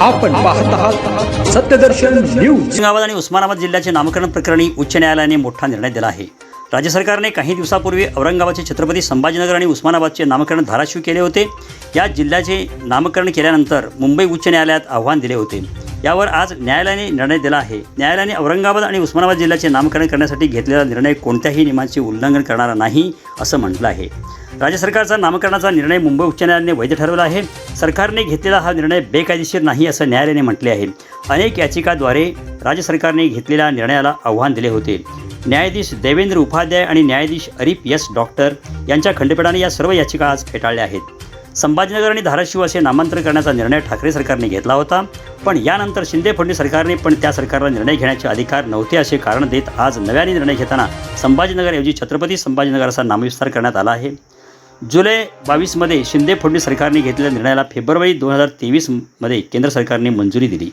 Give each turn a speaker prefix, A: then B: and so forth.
A: आपण पाहत आहात सत्यदर्शन न्यूज.
B: औरंगाबाद आणि उस्मानाबाद जिल्ह्याचे नामकरण प्रकरणी उच्च न्यायालयाने मोठा निर्णय दिला आहे. राज्य सरकारने काही दिवसापूर्वी औरंगाबादचे छत्रपती संभाजीनगर आणि उस्मानाबादचे नामकरण धाराशिव केले होते. या जिल्ह्याचे नामकरण केल्यानंतर मुंबई उच्च न्यायालयात आव्हान दिले होते. यावर आज न्यायालयाने निर्णय दिला आहे. न्यायालयाने औरंगाबाद आणि उस्मानाबाद जिल्ह्याचे नामकरण करण्यासाठी घेतलेला निर्णय कोणत्याही नियमांचे उल्लंघन करणारा नाही असं म्हटलं आहे. राज्य सरकारचा नामकरणाचा निर्णय मुंबई उच्च न्यायालयाने वैध ठरवला आहे. सरकारने घेतलेला हा निर्णय बेकायदेशीर नाही असं न्यायालयाने म्हटले आहे. अनेक याचिकाद्वारे राज्य सरकारने घेतलेल्या निर्णयाला आव्हान दिले होते. न्यायाधीश देवेंद्र उपाध्याय आणि न्यायाधीश अरिफ यस डॉक्टर यांच्या खंडपीठाने या सर्व याचिका आज फेटाळल्या आहेत. संभाजीनगर आणि धाराशिव असे नामांतर करण्याचा निर्णय ठाकरे सरकारने घेतला होता. पण यानंतर शिंदे फडणवीस सरकारने पण त्या सरकारला निर्णय घेण्याचे अधिकार नव्हते असे कारण देत आज नव्याने निर्णय घेताना संभाजीनगरऐवजी छत्रपती संभाजीनगर असा नामविस्तार करण्यात आला आहे. जुलै बावीसमध्ये शिंदे फडणवीस सरकारने घेतलेल्या निर्णयाला फेब्रुवारी दोन हजार तेवीसमध्ये केंद्र सरकारने मंजुरी दिली.